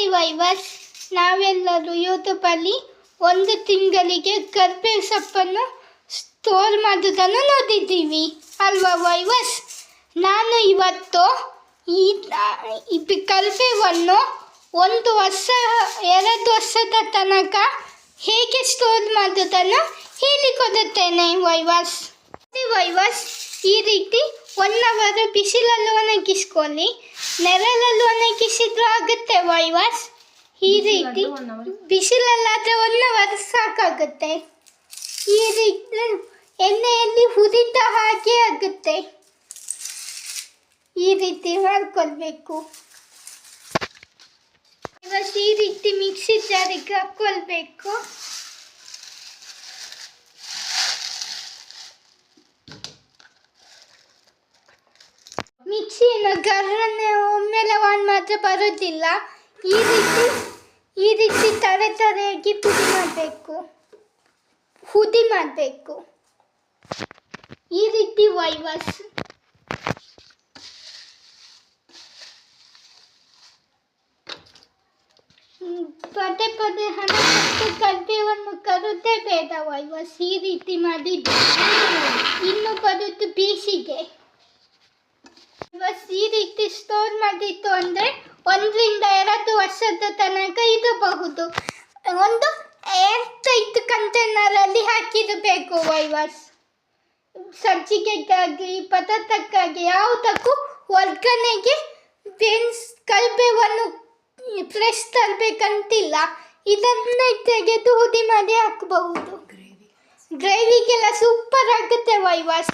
ನೋಡಿ ವೈವಸ್. ನಾವೆಲ್ಲರೂ ಯೂಟ್ಯೂಬಲ್ಲಿ ಒಂದು ತಿಂಗಳಿಗೆ ಕರ್ಬೇ ಸೊಪ್ಪನ್ನು ಸ್ಟೋರ್ ಮಾಡೋದನ್ನು ನೋಡಿದ್ದೀವಿ. ಅಲ್ವಾ ವೈವಸ್? ನಾನು ಇವತ್ತು ಈ ಈ ಕರ್ಬೇವನ್ನು ಒಂದು ವರ್ಷ, ಎರಡು ವರ್ಷದ ತನಕ ಹೇಗೆ ಸ್ಟೋರ್ ಮಾಡೋದನ್ನು ಹೇಳಿಕೊಡುತ್ತೇನೆ ವೈವಸ್. ವೈವರ್ಸ್ ವೈವಸ್, ಈ ರೀತಿ ಒನ್ ಅವರು ಬಿಸಿಲಲ್ಲಿ ಒಣಗಿಸ್ಕೊಳ್ಳಿ, ನೆರಳಲ್ಲಿ ವೈವಸ್ ಈ ರೀತಿ ಬಿಸಿಲಲ್ಲಾದರೆ ಒನ್ ಅವರ್ ಸಾಕಾಗುತ್ತೆ. ಈ ರೀತಿ ಎಣ್ಣೆಯಲ್ಲಿ ಹುರಿದ ಹಾಗೆ ಆಗುತ್ತೆ. ಈ ರೀತಿ ಮಾಡ್ಕೊಳ್ಬೇಕು. ಇವತ್ತು ಈ ರೀತಿ ಮಿಕ್ಸಿ ಜಾರಿಗೆ ಹಾಕೊಳ್ಬೇಕು. ಮಿಕ್ಸಿನ ಗರ್ರನ್ನೇ ಒಮ್ಮೆಲೆ ಆನ್ ಮಾತ್ರ ಬರೋದಿಲ್ಲ. ಈ ರೀತಿ ಈ ರೀತಿ ತಲೆ ತಲೆಯಾಗಿ ಪುಡಿ ಮಾಡಬೇಕು. ಹುದಿ ಮಾಡಬೇಕು. ಈ ರೀತಿ ವೈವಸ್. ಪದೇ ಪದೇ ಹಣ ಕೊಟ್ಟು ಕರ್ಬೇವನ್ನು ಕರುದೇ ಬೇಡ ವೈವಸ್. ಈ ರೀತಿ ಮಾಡಿದ್ದು ಇನ್ನು ಬರುವುದು ಬೀಸಿಗೆ. ಬಸ್ ಈ ರೀತಿ ಸ್ಟೋರ್ ಮಾಡಿತ್ತು ಅಂದರೆ ಒಂದರಿಂದ ಎರಡು ವರ್ಷದ ತನಕ ಇರಬಹುದು. ಒಂದು ಟೈಟ್ ಕಂಟೈನರಲ್ಲಿ ಹಾಕಿರಬೇಕು, ವೈವಸ್. ಸಜ್ಜಿಗೆಗಾಗಿ ಪದಾರ್ಥಕ್ಕಾಗಿ, ಯಾವುದಕ್ಕೂ ಒಗ್ಗರಣೆಗೆ ಬೇನ್ಸ್ ಕಲ್ಬೇವನ್ನು ಫ್ರೆಶ್ ತರಬೇಕಂತಿಲ್ಲ. ಇದನ್ನೇ ತೆಗೆದು ಹುದಿ ಮಾಡಿ ಹಾಕಬಹುದು. ಗ್ರೇವಿಗೆಲ್ಲ ಸೂಪರ್ ಆಗುತ್ತೆ, ವೈವಾಸ್.